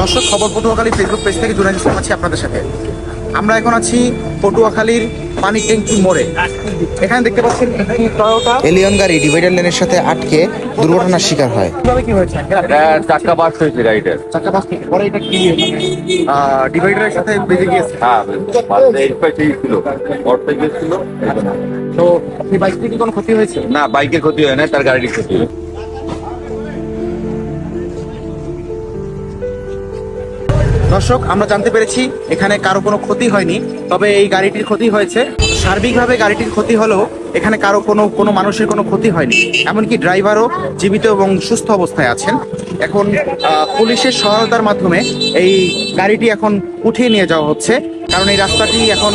দর্শক খবর Patuakhali Facebook page থেকে জুনাইদ ইসলাম আছি আপনাদের সাথে। আমরা এখন আছি পটুয়াখালীর পানি ট্যাঙ্কি মোড়ে। এখানে দেখতে পাচ্ছেন একটি টয়োটা। এলিয়ন গাড়ি ডিভাইডার লেনের সাথে আটকে দুর্ঘটনার শিকার হয়। কীভাবে কি হয়েছে? এটা চাক্কা বাস হয়েছে গাড়িটার। চাকা থেকে। পরে এটা কি ডিভাইডারের সাথে বেজে গিয়েছে। হ্যাঁ বাসে এই পাশে ছিল। পড়তে গেছিল তো এই বাইকটি কি কোনো ক্ষতি হয়েছে? না বাইকের ক্ষতি হয় না তার গাড়ির ক্ষতি হয়। দর্শক আমরা জানতে পেরেছি এখানে কারও কোনো ক্ষতি হয়নি তবে এই গাড়িটির ক্ষতি হয়েছে। সার্বিকভাবে গাড়িটির ক্ষতি হলেও এখানে কারও কোনো কোনো মানুষের কোনো ক্ষতি হয়নি। এমনকি ড্রাইভারও জীবিত এবং সুস্থ অবস্থায় আছেন। এখন পুলিশের সহায়তার মাধ্যমে এই গাড়িটি এখন উঠিয়ে নিয়ে যাওয়া হচ্ছে। কারণ এই রাস্তাটি এখন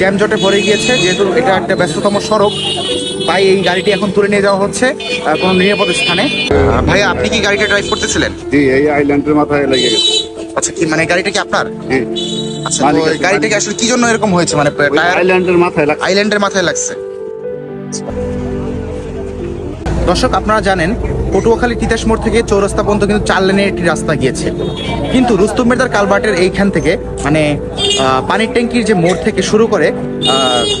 জ্যামজটে ভরে গিয়েছে যেহেতু এটা একটা ব্যস্ততম সড়ক তাই এই গাড়িটি এখন তুলে নিয়ে যাওয়া হচ্ছে কোনো নিরাপদ স্থানে। ভাইয়া আপনি কি গাড়িটা ড্রাইভ করতেছিলেন? জি এই আইল্যান্ডের মাথায় লেগে গেছে। আচ্ছা কি মানে গাড়িটা কি আপনার? আচ্ছা গাড়িটা কি আসলে কি জন্য এরকম হয়েছে? মানে আইল্যান্ডের মাথায় লাগছে। আইল্যান্ডের মাথায় লাগছে। দর্শক আপনারা জানেন পটুয়াখালী তিতাস মোড় থেকে চৌরাস্তা পর্যন্ত কিন্তু চার লেনের একটি রাস্তা গিয়েছে। কিন্তু রুস্তম মেদার কালভার্টের এইখান থেকে মানে আহ, পানির ট্যাঙ্কির যে মোড় থেকে শুরু করে আহ,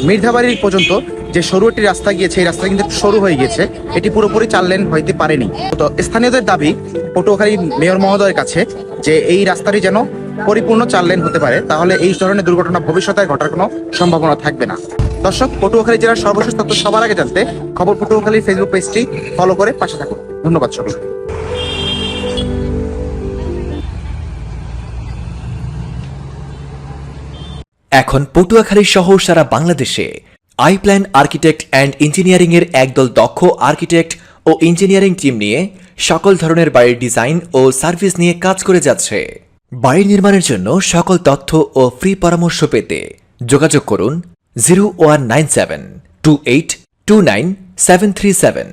মির্ধাবাড়ির পর্যন্ত যে সরু একটি রাস্তা গিয়েছে, এই রাস্তা কিন্তু সরু হয়ে গিয়েছে। এটি পুরোপুরি চার লেন হইতে পারেনি। তো স্থানীয়দের দাবি, পটুয়াখালী মেয়র মহোদয়ের কাছে, যে এই রাস্তাটি যেন পরিপূর্ণ চার লেন হতে পারে, তাহলে এই ধরনের দুর্ঘটনা ভবিষ্যতে ঘটার কোনো সম্ভাবনা থাকবে না। দর্শক, পটুয়াখালী জেলার সর্বশেষ তথ্য সবার আগে জানতে খবর পটুয়াখালীর ফেসবুক পেজটি ফলো করে পাশে থাকুন। ধন্যবাদ সকলকে। এখন পটুয়াখালী সহ সারা বাংলাদেশে আই প্ল্যান আর্কিটেক্ট অ্যান্ড ইঞ্জিনিয়ারিংয়ের একদল দক্ষ আর্কিটেক্ট ও ইঞ্জিনিয়ারিং টিম নিয়ে সকল ধরনের বাড়ির ডিজাইন ও সার্ভিস নিয়ে কাজ করে যাচ্ছে। বাড়ি নির্মাণের জন্য সকল তথ্য ও ফ্রি পরামর্শ পেতে যোগাযোগ করুন zero one nine seven two eight two nine seven three seven.